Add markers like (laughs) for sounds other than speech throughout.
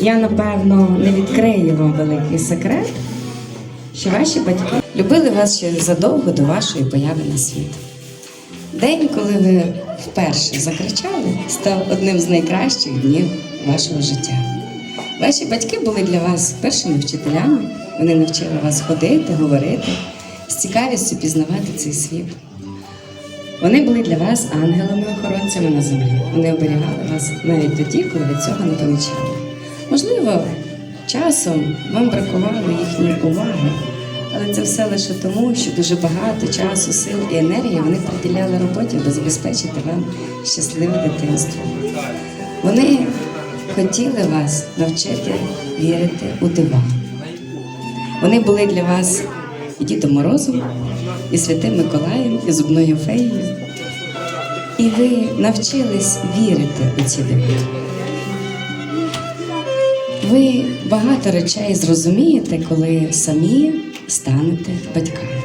я напевно не відкрию вам великий секрет, що ваші батьки любили вас ще задовго до вашої появи на світ. День, коли ви вперше закричали, став одним з найкращих днів вашого життя. Ваші батьки були для вас першими вчителями, вони навчили вас ходити, говорити, з цікавістю пізнавати цей світ. Вони були для вас ангелами-охоронцями на землі. Вони оберігали вас навіть тоді, коли ви цього не помічали. Можливо, часом вам бракувало їхньої уваги, але це все лише тому, що дуже багато часу, сил і енергії вони приділяли роботі, аби забезпечити вам щасливе дитинство. Вони хотіли вас навчити вірити у дива. Вони були для вас і Дідом Морозом, і Святим Миколаєм, і зубною феєю. І ви навчились вірити у ці дива. Ви багато речей зрозумієте, коли самі станете батьками.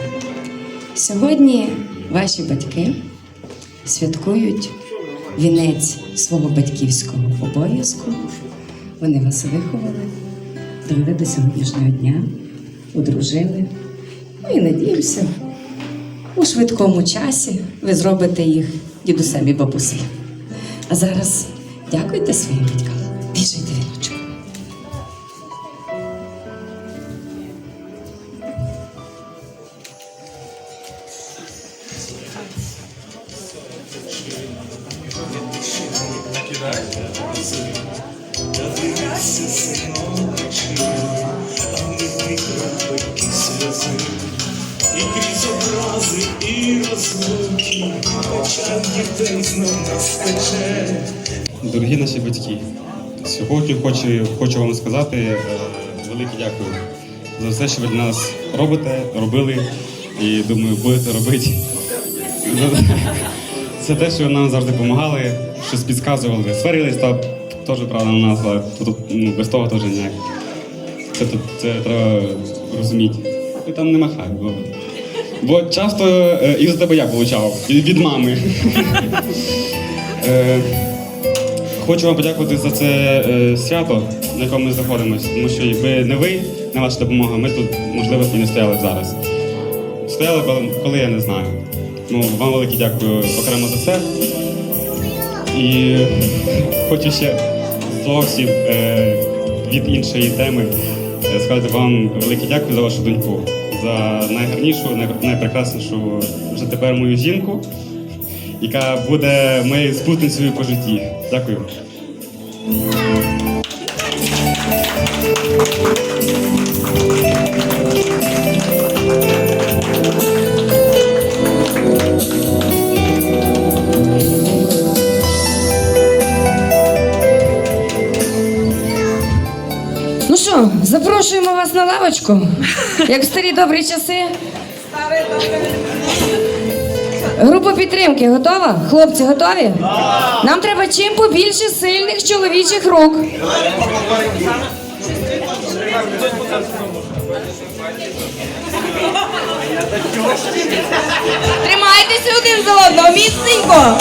Сьогодні ваші батьки святкують вінець свого батьківського обов'язку. Вони вас виховали, довели до сьогоднішнього дня, одружили. Ну і надіюся, у швидкому часі ви зробите їх дідусем і бабусею. А зараз дякуйте своїм батькам. Вішайте І крізь образи, і розлуки, очам дітей знов настаче. Дорогі наші батьки, сьогодні хочу, хочу вам сказати е, велике дякую за все, що ви для нас робите, робили і думаю, будете робити. (laughs) Це те, що нам завжди допомагали, щось підказували. Сварились, та теж правда на нас, але тут, ну, без того теж ніяк. Це, тут- це треба розуміти. Ти там не махай, бо, бо часто е, і за тебе я получав, і від мами. Е, Хочу вам подякувати за це е, свято, на якому ми знаходимося, тому що якби не ви, не ваша допомога, ми тут, можливо, і не стояли б зараз. Стояли б, коли я не знаю. Ну, вам велике дякую окремо за це. І хочу ще зовсім е, від іншої теми е, сказати вам велике дякую за вашу доньку, за найгарнішу, найпрекраснішу вже тепер мою жінку, яка буде моєю спутницею по житті. Дякую. Що, запрошуємо вас на лавочку, як в старі добрі часи. Група підтримки готова? Хлопці готові? Нам треба чим побільше сильних чоловічих рук. Тримайтеся один за одного, міцненько.